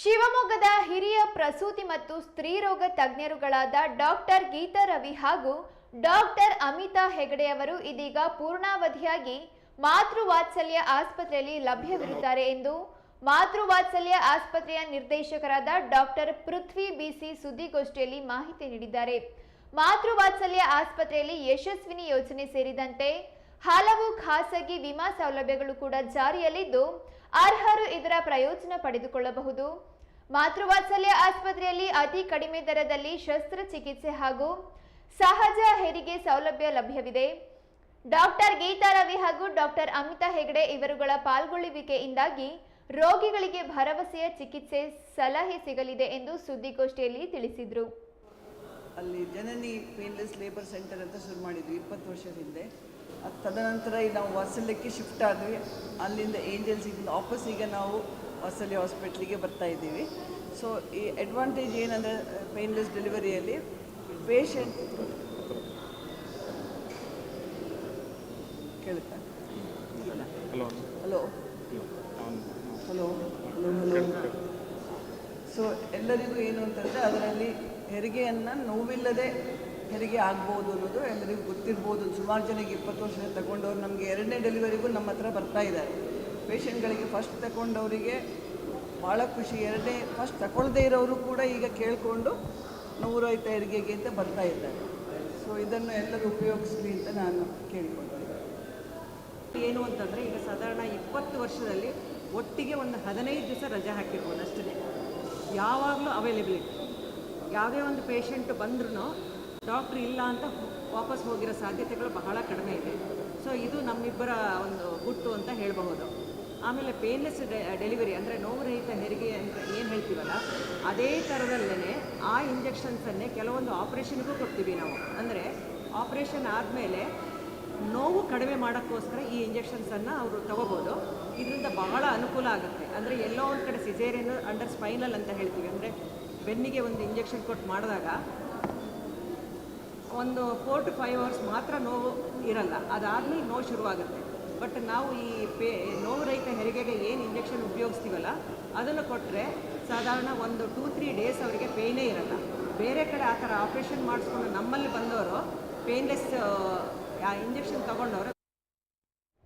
ಶಿವಮೊಗ್ಗದ ಹಿರಿಯ ಪ್ರಸೂತಿ ಮತ್ತು ಸ್ತ್ರೀರೋಗ ತಜ್ಞರುಗಳಾದ ಡಾಕ್ಟರ್ ಗೀತಾ ರವಿ ಹಾಗೂ ಡಾಕ್ಟರ್ ಅಮಿತಾ ಹೆಗಡೆ ಅವರು ಇದೀಗ ಪೂರ್ಣಾವಧಿಯಾಗಿ ಮಾತೃವಾತ್ಸಲ್ಯ ಆಸ್ಪತ್ರೆಯಲ್ಲಿ ಲಭ್ಯವಿರುತ್ತಾರೆ ಎಂದು ಮಾತೃವಾತ್ಸಲ್ಯ ಆಸ್ಪತ್ರೆಯ ನಿರ್ದೇಶಕರಾದ ಡಾಕ್ಟರ್ ಪೃಥ್ವಿ ಬಿಸಿ ಸುದ್ದಿಗೋಷ್ಠಿಯಲ್ಲಿ ಮಾಹಿತಿ ನೀಡಿದ್ದಾರೆ. ಮಾತೃವಾತ್ಸಲ್ಯ ಆಸ್ಪತ್ರೆಯಲ್ಲಿ ಯಶಸ್ವಿನಿ ಯೋಜನೆ ಸೇರಿದಂತೆ ಹಲವು ಖಾಸಗಿ ವಿಮಾ ಸೌಲಭ್ಯಗಳು ಕೂಡ ಜಾರಿಯಲ್ಲಿದ್ದು ಅರ್ಹರು ಇದರ ಪ್ರಯೋಜನ ಪಡೆದುಕೊಳ್ಳಬಹುದು. ಮಾತೃವಾತ್ಸಲ್ಯ ಆಸ್ಪತ್ರೆಯಲ್ಲಿ ಅತಿ ಕಡಿಮೆ ದರದಲ್ಲಿ ಶಸ್ತ್ರಚಿಕಿತ್ಸೆ ಹಾಗೂ ಸಹಜ ಹೆರಿಗೆ ಸೌಲಭ್ಯ ಲಭ್ಯವಿದೆ. ಡಾಕ್ಟರ್ ಗೀತಾ ರವಿ ಹಾಗೂ ಡಾಕ್ಟರ್ ಅಮಿತಾ ಹೆಗಡೆ ಇವರುಗಳ ಪಾಲ್ಗೊಳ್ಳುವಿಕೆಯಿಂದಾಗಿ ರೋಗಿಗಳಿಗೆ ಭರವಸೆಯ ಚಿಕಿತ್ಸೆ ಸಲಹೆ ಸಿಗಲಿದೆ ಎಂದು ಸುದ್ದಿಗೋಷ್ಠಿಯಲ್ಲಿ ತಿಳಿಸಿದರು. ಅಲ್ಲಿ ಜನನಿ ಪೇನ್ಲೆಸ್ ಲೇಬರ್ ಸೆಂಟರ್ ಅಂತ ಶುರು ಮಾಡಿದ್ವಿ ಇಪ್ಪತ್ತು ವರ್ಷ ಹಿಂದೆ. ತದನಂತರ ಈಗ ನಾವು ವಾಸಲ್ಯಕ್ಕೆ ಶಿಫ್ಟ್ ಆದ್ವಿ. ಅಲ್ಲಿಂದ ಏಂಜಲ್ಸಿಂದ ವಾಪಸ್ ಈಗ ನಾವು ವಾಸಲ್ಯ ಹಾಸ್ಪಿಟ್ಲಿಗೆ ಬರ್ತಾ ಇದ್ದೀವಿ. ಸೊ ಈ ಅಡ್ವಾಂಟೇಜ್ ಏನಂದರೆ ಪೇನ್ಲೆಸ್ ಡೆಲಿವರಿಯಲ್ಲಿ ಪೇಷಂಟ್ ಕೇಳುತ್ತಾ? Hello hello hello hello hello so ಎಲ್ಲರಿಗೂ ಏನು ಅಂತಂದರೆ ಅದರಲ್ಲಿ ಹೆರಿಗೆಯನ್ನು ನೋವಿಲ್ಲದೆ ಹೆರಿಗೆ ಆಗ್ಬೋದು ಅನ್ನೋದು ಎಲ್ಲರಿಗೂ ಗೊತ್ತಿರ್ಬೋದು. ಸುಮಾರು ಜನಕ್ಕೆ ಇಪ್ಪತ್ತು ವರ್ಷ ತಗೊಂಡವ್ರು ನಮಗೆ ಎರಡನೇ ಡೆಲಿವರಿಗೂ ನಮ್ಮ ಹತ್ರ ಬರ್ತಾ ಇದ್ದಾರೆ. ಪೇಷಂಟ್ಗಳಿಗೆ ಫಸ್ಟ್ ತಗೊಂಡವರಿಗೆ ಭಾಳ ಖುಷಿ. ಎರಡನೇ ಫಸ್ಟ್ ತಗೊಳ್ಳದೇ ಇರೋರು ಕೂಡ ಈಗ ಕೇಳಿಕೊಂಡು ನೂರೈತ ಹೆರಿಗೆಗೆ ಅಂತ ಬರ್ತಾ ಇದ್ದಾರೆ. ಸೊ ಇದನ್ನು ಎಲ್ಲರೂ ಉಪಯೋಗಿಸ್ಲಿ ಅಂತ ನಾನು ಕೇಳಿಕೊಳ್ತೀನಿ. ಏನು ಅಂತಂದರೆ, ಈಗ ಸಾಧಾರಣ ಇಪ್ಪತ್ತು ವರ್ಷದಲ್ಲಿ ಒಟ್ಟಿಗೆ ಒಂದು ಹದಿನೈದು ದಿವಸ ರಜೆ ಹಾಕಿರ್ಬೋದು ಅಷ್ಟೇ. ಯಾವಾಗಲೂ ಅವೈಲೇಬಿಲಿಟಿ ಯಾವುದೇ ಒಂದು ಪೇಷಂಟ್ ಬಂದ್ರೂ ಡಾಕ್ಟ್ರ್ ಇಲ್ಲ ಅಂತ ವಾಪಸ್ ಹೋಗಿರೋ ಸಾಧ್ಯತೆಗಳು ಬಹಳ ಕಡಿಮೆ ಇದೆ. ಸೊ ಇದು ನಮ್ಮಿಬ್ಬರ ಒಂದು ಗುಟ್ಟು ಅಂತ ಹೇಳಬಹುದು. ಆಮೇಲೆ ಪೇನ್ಲೆಸ್ ಡೆಲಿವರಿ ಅಂದರೆ ನೋವುರಹಿತ ಹೆರಿಗೆ ಅಂತ ಏನು ಹೇಳ್ತೀವಲ್ಲ, ಅದೇ ಥರದಲ್ಲೇ ಆ ಇಂಜೆಕ್ಷನ್ಸನ್ನೇ ಕೆಲವೊಂದು ಆಪ್ರೇಷನ್ಗೂ ಕೊಡ್ತೀವಿ ನಾವು. ಅಂದರೆ ಆಪ್ರೇಷನ್ ಆದಮೇಲೆ ನೋವು ಕಡಿಮೆ ಮಾಡೋಕ್ಕೋಸ್ಕರ ಈ ಇಂಜೆಕ್ಷನ್ಸನ್ನು ಅವರು ತಗೋಬೋದು. ಇದರಿಂದ ಬಹಳ ಅನುಕೂಲ ಆಗುತ್ತೆ. ಅಂದರೆ ಎಲ್ಲೋ ಒಂದು ಕಡೆ ಸಿಜೇರಿಯನ್ನು ಅಂಡರ್ ಸ್ಪೈನಲ್ ಅಂತ ಹೇಳ್ತೀವಿ. ಅಂದರೆ ಬೆನ್ನಿಗೆ ಒಂದು ಇಂಜೆಕ್ಷನ್ ಕೊಟ್ಟು ಮಾಡಿದಾಗ ಒಂದು ಫೋರ್ ಟು ಫೈವ್ ಅವರ್ಸ್ ಮಾತ್ರ ನೋವು ಇರಲ್ಲ. ಅದಾದಮೇಲೆ ನೋವು ಶುರುವಾಗುತ್ತೆ. ಬಟ್ ನಾವು ಈ ಪೇ ನೋವು ರಹಿತ ಹೆರಿಗೆಗೆ ಏನು ಇಂಜೆಕ್ಷನ್ ಉಪಯೋಗಿಸ್ತೀವಲ್ಲ, ಅದನ್ನು ಕೊಟ್ಟರೆ ಸಾಧಾರಣ ಒಂದು ಟೂ ತ್ರೀ ಡೇಸ್ ಅವರಿಗೆ ಪೇಯ್ನೇ ಇರಲ್ಲ. ಬೇರೆ ಕಡೆ ಆ ಥರ ಆಪ್ರೇಷನ್ ಮಾಡಿಸ್ಕೊಂಡು ನಮ್ಮಲ್ಲಿ ಬಂದವರು ಪೇನ್ಲೆಸ್ ಇಂಜೆಕ್ಷನ್ ತೊಗೊಂಡವರು